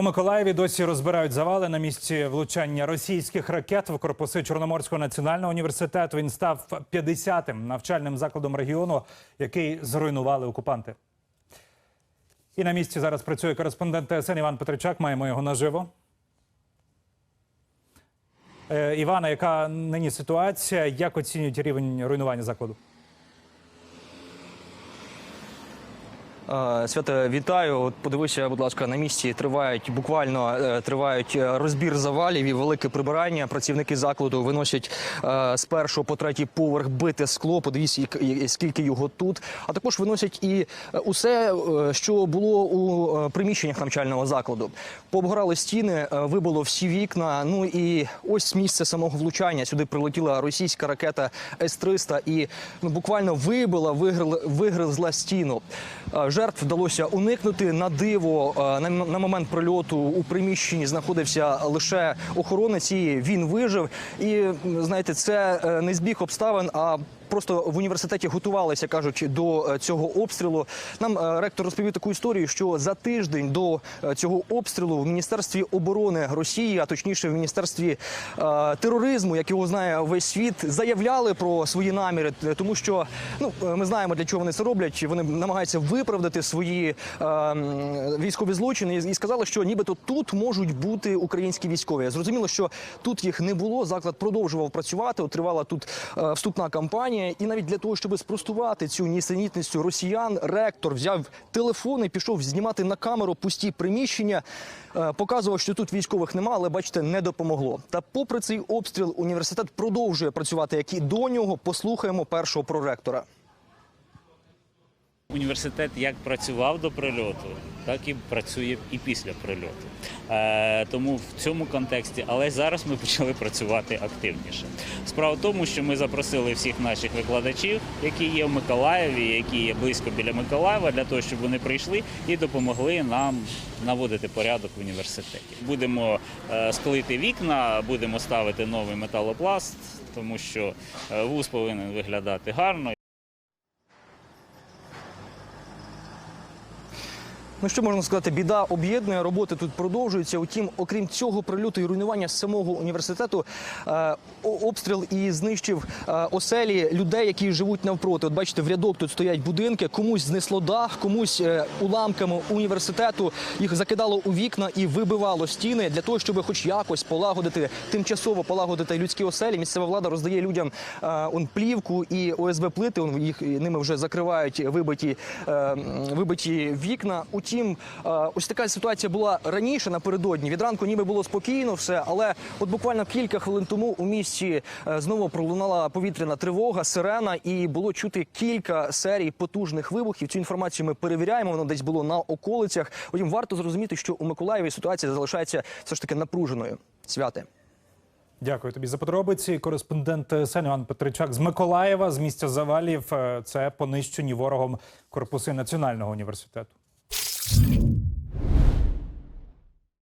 У Миколаєві досі розбирають завали на місці влучання російських ракет в корпуси Чорноморського національного університету. Він став 50-тим навчальним закладом регіону, який зруйнували окупанти. І на місці зараз працює кореспондент ТСН Іван Петричак. Маємо його наживо. Е, Івана, яка нині ситуація? Як оцінюють рівень руйнування закладу? Свята, вітаю. От подивися, будь ласка, на місці тривають буквально е, тривають е, розбір завалів і велике прибирання. Працівники закладу виносять е, з першого по третій поверх бите скло. Подивіться, скільки його тут. А також виносять і е, усе, е, що було у е, приміщеннях навчального закладу. Пообгорали стіни, е, вибило всі вікна. Ну і ось місце самого влучання. Сюди прилетіла російська ракета С-300 і ну, буквально вибила, вигризла, стіну. Е, Жертв вдалося уникнути на диво. е, На, момент прильоту у приміщенні знаходився лише охоронець. і Він вижив. І знаєте, це е, не збіг обставин. а Просто в університеті готувалися, кажуть, до е, цього обстрілу. Нам е, ректор розповів таку історію, що за тиждень до е, цього обстрілу в міністерстві оборони Росії, а точніше в міністерстві тероризму, як його знає весь світ, заявляли про свої наміри, тому що ну ми знаємо для чого вони це роблять. Вони намагаються виправдати свої військові злочини і сказали, що нібито тут можуть бути українські військові. Зрозуміло, що тут їх не було. Заклад продовжував працювати. Тривала тут вступна кампанія. І навіть для того, щоб спростувати цю нісенітність росіян, ректор взяв телефон і пішов знімати на камеру пусті приміщення. Е, Показував, що тут військових нема, але бачите, не допомогло. Та попри цей обстріл, університет продовжує працювати, як і до нього. Послухаємо першого проректора. Університет як працював до прильоту, так і працює і після прильоту. Е, тому в цьому контексті, але зараз ми почали працювати активніше. Справа в тому, що ми запросили всіх наших викладачів, які є в Миколаєві, які є близько біля Миколаєва, для того, щоб вони прийшли і допомогли нам наводити порядок в університеті. Будемо е, склити вікна, будемо ставити новий металопласт, тому що е, вуз повинен виглядати гарно. Ну що можна сказати, біда об'єднує, роботи тут продовжуються. Утім, окрім цього прильоту і руйнування самого університету, е, обстріл і знищив е, оселі людей, які живуть навпроти. От бачите, в рядок тут стоять будинки, комусь знесло дах, комусь е, уламками університету їх закидало у вікна і вибивало стіни для того, щоб хоч якось полагодити, тимчасово полагодити людські оселі. Місцева влада роздає людям он плівку і ОСБ плити. Їх ними вже закривають вибиті, вибиті вікна. Е, ось така ситуація була раніше напередодні. Від ранку ніби було спокійно все, але от буквально кілька хвилин тому у місті е, знову пролунала повітряна тривога, сирена, і було чути кілька серій потужних вибухів. Цю інформацію ми перевіряємо. Воно десь було на околицях. Утім, варто зрозуміти, що у Миколаєві ситуація залишається все ж таки напруженою. Святе. Дякую тобі за подробиці. Кореспондент ТСН Іван Петричак з Миколаєва з місця завалів. Е, Це понищені ворогом корпуси Національного університету. Thank you.